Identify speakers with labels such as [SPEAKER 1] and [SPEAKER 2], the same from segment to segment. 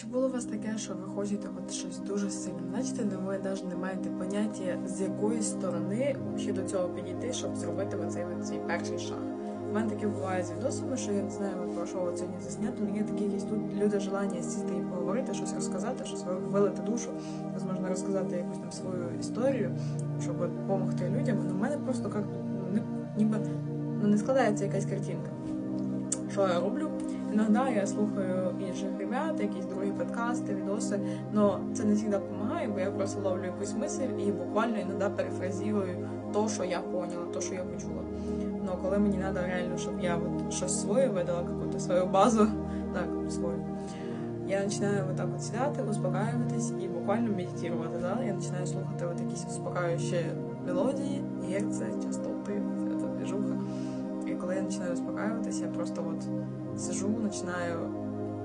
[SPEAKER 1] Чи було у вас таке, що ви хочете от щось дуже сильно? Значите, не ви навіть не маєте поняття, з якої сторони ще до цього підійти, щоб зробити оцей от перший шаг. У мене таке буває з відосами, що я не знаю, про що сьогодні засняти. Мені такі якісь тут люди желання сісти і поговорити, щось розказати, щось вилити душу, можна розказати якусь там свою історію, щоб допомогти людям. Ну, в мене просто як ну, ніби ну, не складається якась картинка. Що я роблю? Іноді я слухаю інших ребят, якісь другі подкасти, відоси, але це не завжди допомагає, бо я просто ловлю якусь мисль і буквально іноді перефразірую то, що я поняла, то, що я почула. Но коли мені треба реально, щоб я от щось своє видала, якусь свою базу, так, свою, я починаю вот так от сідати, успокаюватись і буквально медитувати. Да? Я починаю слухати от якісь успокаюючі мелодії, герці, частоти, ця движуха. Починаю успокаюватися, я просто от сижу, починаю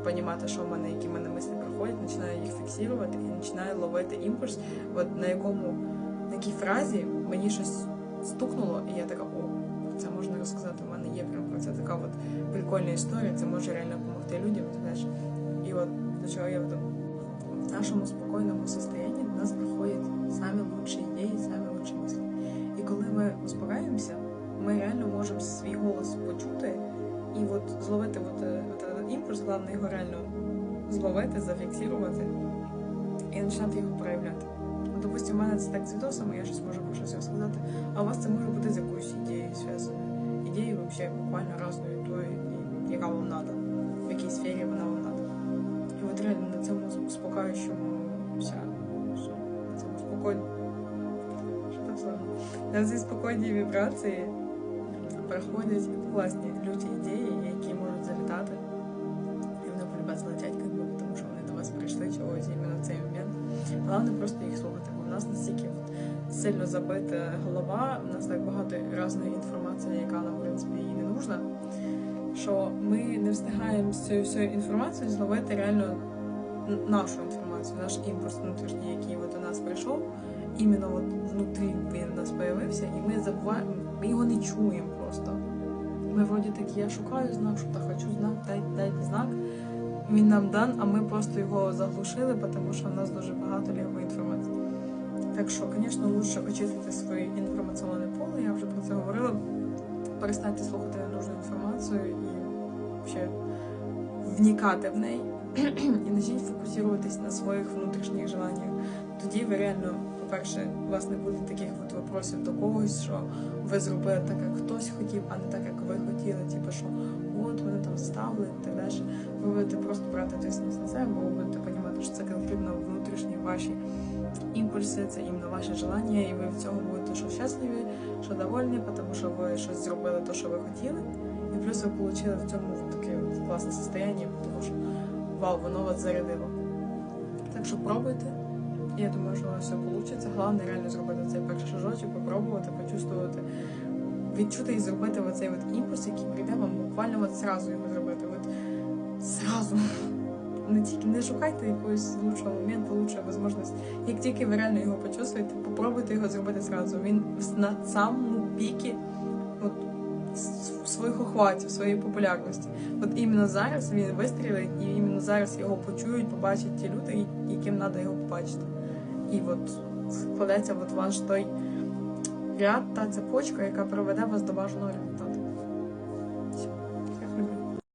[SPEAKER 1] розуміти, що в мене, які в мене мислі проходять, починаю їх фіксувати і починаю ловити імпульс, от на якому, на якій фразі мені щось стукнуло, і я така, о, це можна розказати. У мене є прям про це така от прикольна історія, це може реально допомогти людям. Знаєш. І от до чого я веду. В нашому спокійному состоянні до нас приходять самі лучші ідеї, самі лучші мислі. І коли ми успокаиваємося, ми реально можемо свій голос почути і от зловити от, е, от этот імпульс, головне його реально зловити, зафіксувати і починати його проявляти. Ну, Допустим, у мене це так з відосами, я щось можу про щось розказати, а у вас це може бути з якоюсь ідеєю зв'язано. Ідеєю взагалі буквально разною тою, яка вам треба, в якій сфері вона вам треба. І от реально на цьому успокаючому вся, на цьому сложно? На цій спокійній вібрації приходять класні люті ідеї, які можуть залітати. І вони полюбять злетять, як би, тому що вони до вас прийшли чогось іменно в цей момент. Головне просто їх слухати, бо в нас настільки сильно забита голова, у нас так багато різної інформації, яка нам, в принципі, і не нужна, що ми не встигаємо з цією всією інформацією зловити реально нашу інформацію, наш імпульс внутрішній, який от у нас прийшов, іменно от внутрі він у нас появився, і ми забуваємо, ми його не чуємо просто. Ми вроді такі, я шукаю знак, що та хочу знак, дайте, дайте знак. Він нам дан, а ми просто його заглушили, тому що в нас дуже багато лівої інформації. Так що, звісно, лучше очистити своє інформаційне поле, я вже про це говорила. Перестаньте слухати ненужну інформацію і ще вникати в неї. і почніть фокусуватись на своїх внутрішніх желаннях. Тоді ви реально, по-перше, у вас не буде таких от вопросів до когось, що ви зробили так, як хтось хотів, а не так, як ви хотіли. Типу, що от вони там ставили і так далі. Ви будете просто брати ответственность на себе, бо ви будете розуміти, що це конкретно внутрішні ваші імпульси, це іменно ваше желання, і ви від цього будете що щасливі, що довольні, тому що ви щось зробили, то, що ви хотіли. І плюс ви отримали в цьому таке класне состояние, тому що вау, воно вас зарядило. Так що пробуйте. Я думаю, що все вийде. Головне реально зробити цей перший шажочок, попробувати, почувствувати, відчути і зробити оцей от імпульс, який прийде вам буквально от зразу його зробити. От зразу. Не тільки не шукайте якогось лучшого моменту, лучшої можливості. Як тільки ви реально його почувствуєте, попробуйте його зробити зразу. Він на самому пікі от, своїх охватів, своєї популярності. От іменно зараз він вистрілить, і іменно зараз його почують, побачать ті люди, яким треба його побачити. І от складеться от ваш той ряд та цепочка, яка приведе вас до бажаного